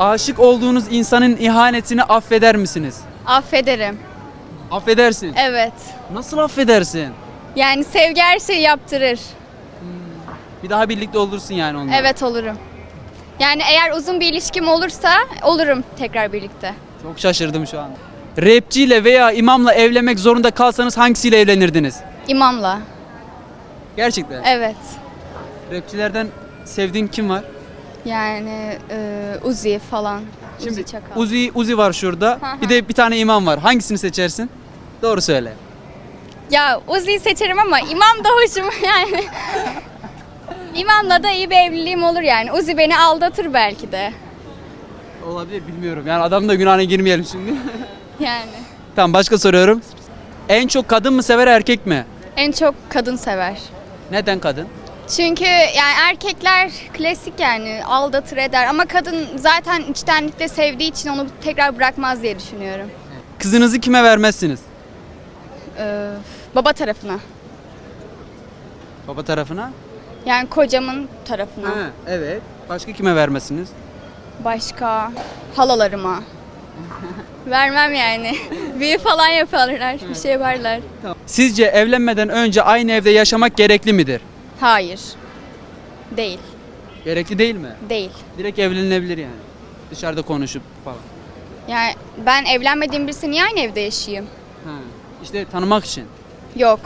Aşık olduğunuz insanın ihanetini affeder misiniz? Affederim. Affedersin. Evet. Nasıl affedersin? Yani sevgi her şeyi yaptırır. Bir daha birlikte olursun yani onunla. Evet olurum. Yani eğer uzun bir ilişkim olursa olurum tekrar birlikte. Çok şaşırdım şu an. Rapçiyle veya imamla evlenmek zorunda kalsanız hangisiyle evlenirdiniz? İmamla. Gerçekten. Evet. Rapçilerden sevdiğin kim var? Yani e, Uzi falan. Şimdi Uzi Çakal. Uzi Uzi var şurada. Bir de bir tane imam var. Hangisini seçersin? Doğru söyle. Ya Uzi'yi seçerim ama imam da hoşuma yani. İmamla da iyi bir evliliğim olur yani. Uzi beni aldatır belki de. Olabilir bilmiyorum. Yani adam da günahına girmeyelim şimdi. Yani. tamam başka soruyorum. En çok kadın mı sever erkek mi? En çok kadın sever. Neden kadın? Çünkü yani erkekler klasik yani aldatır eder ama kadın zaten içtenlikle sevdiği için onu tekrar bırakmaz diye düşünüyorum. Kızınızı kime vermezsiniz? Ee, baba tarafına. Baba tarafına? Yani kocamın tarafına. Ha, evet. Başka kime vermezsiniz? Başka halalarıma. Vermem yani. Büyü falan yaparlar, bir şey yaparlar. Sizce evlenmeden önce aynı evde yaşamak gerekli midir? Hayır. Değil. Gerekli değil mi? Değil. Direkt evlenilebilir yani. Dışarıda konuşup falan. Yani ben evlenmediğim birisi niye aynı evde yaşayayım? Ha. İşte tanımak için. Yok.